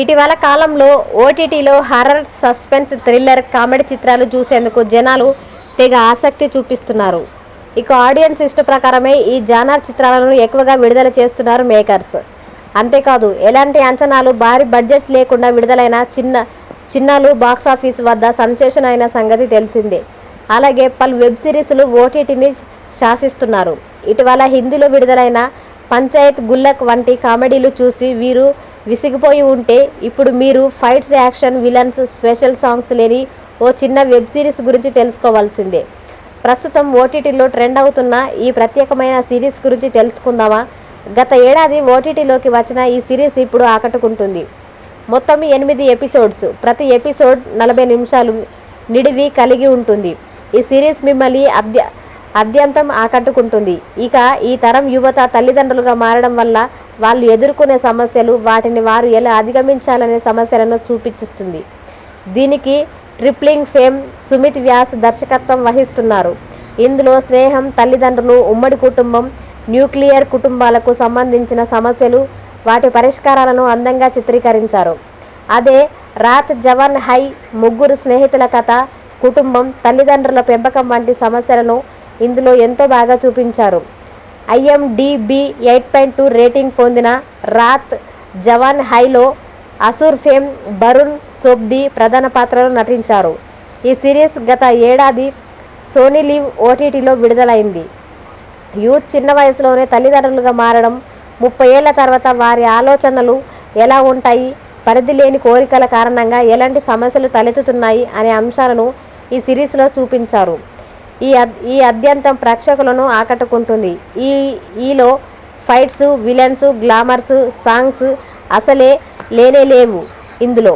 ఇటీవల కాలంలో ఓటీటీలో హర్రర్ సస్పెన్స్ థ్రిల్లర్ కామెడీ చిత్రాలు చూసేందుకు జనాలు తెగ ఆసక్తి చూపిస్తున్నారు. ఇక ఆడియన్స్ ఇష్ట ప్రకారమే ఈ జానర్ చిత్రాలను ఎక్కువగా విడుదల చేస్తున్నారు మేకర్స్. అంతేకాదు ఎలాంటి అంచనాలు భారీ బడ్జెట్స్ లేకుండా విడుదలైన చిన్న చిన్నాలు బాక్సాఫీస్ వద్ద సెన్సేషన్ అయిన సంగతి తెలిసిందే. అలాగే పలు వెబ్ సిరీస్లు ఓటీటీని శాసిస్తున్నారు. ఇటీవల హిందీలో విడుదలైన పంచాయత్ గుల్లక్ వంటి కామెడీలు చూసి వీరు విసిగిపోయి ఉంటే ఇప్పుడు మీరు fights action villains special songs లేని ఓ చిన్న వెబ్ సిరీస్ గురించి తెలుసుకోవాల్సిందే. ప్రస్తుతం ఓటీటీలో ట్రెండ్ అవుతున్న ఈ ప్రత్యేకమైన సిరీస్ గురించి తెలుసుకుందామా? గత ఏడాది ఓటీటీలోకి వచ్చిన ఈ సిరీస్ ఇప్పుడు ఆకట్టుకుంటుంది. మొత్తం ఎనిమిది ఎపిసోడ్స్. ప్రతి ఎపిసోడ్ నలభై నిమిషాలు నిడివి కలిగి ఉంటుంది. ఈ సిరీస్ మిమ్మల్ని అద్య అద్యంతం ఆకట్టుకుంటుంది. ఇక ఈ తరం యువత తల్లిదండ్రులుగా మారడం వల్ల వాళ్ళు ఎదుర్కొనే సమస్యలు వాటిని వారు ఎలా అధిగమించాలనే సమస్యలను చూపించుస్తుంది దీనికి ట్రిప్లింగ్ ఫేమ్ సుమిత్ వ్యాస్ దర్శకత్వం వహిస్తున్నారు. ఇందులో స్నేహం తల్లిదండ్రులు ఉమ్మడి కుటుంబం న్యూక్లియర్ కుటుంబాలకు సంబంధించిన సమస్యలు వాటి పరిష్కారాలను అందంగా చిత్రీకరించారు. అదే రాత్ జవాన్ హై ముగ్గురు స్నేహితుల కథ కుటుంబం తల్లిదండ్రుల పెంపకం వంటి సమస్యలను ఇందులో ఎంతో బాగా చూపించారు. IMDb eight point two rating పొందిన రాత్ జవాన్ హైలో అసూర్ ఫేమ్ బరుణ్ సోబ్ది ప్రధాన పాత్రలో నటించారు. ఈ సిరీస్ గత ఏడాది సోనీ లీవ్ ఓటీటీలో విడుదలైంది. యూత్ చిన్న వయసులోనే తల్లిదండ్రులుగా మారడం ముప్పై ఏళ్ళ తర్వాత వారి ఆలోచనలు ఎలా ఉంటాయి పరిధి లేని కోరికల కారణంగా ఎలాంటి సమస్యలు తలెత్తుతున్నాయి అనే అంశాలను ఈ సిరీస్లో చూపించారు. ఈ అద్ ఈ అద్యంతం ప్రేక్షకులను ఆకట్టుకుంటుంది. ఈ ఈలో ఫైట్స్ విలన్స్ గ్లామర్స్ సాంగ్స్ అసలే లేనే లేవు ఇందులో.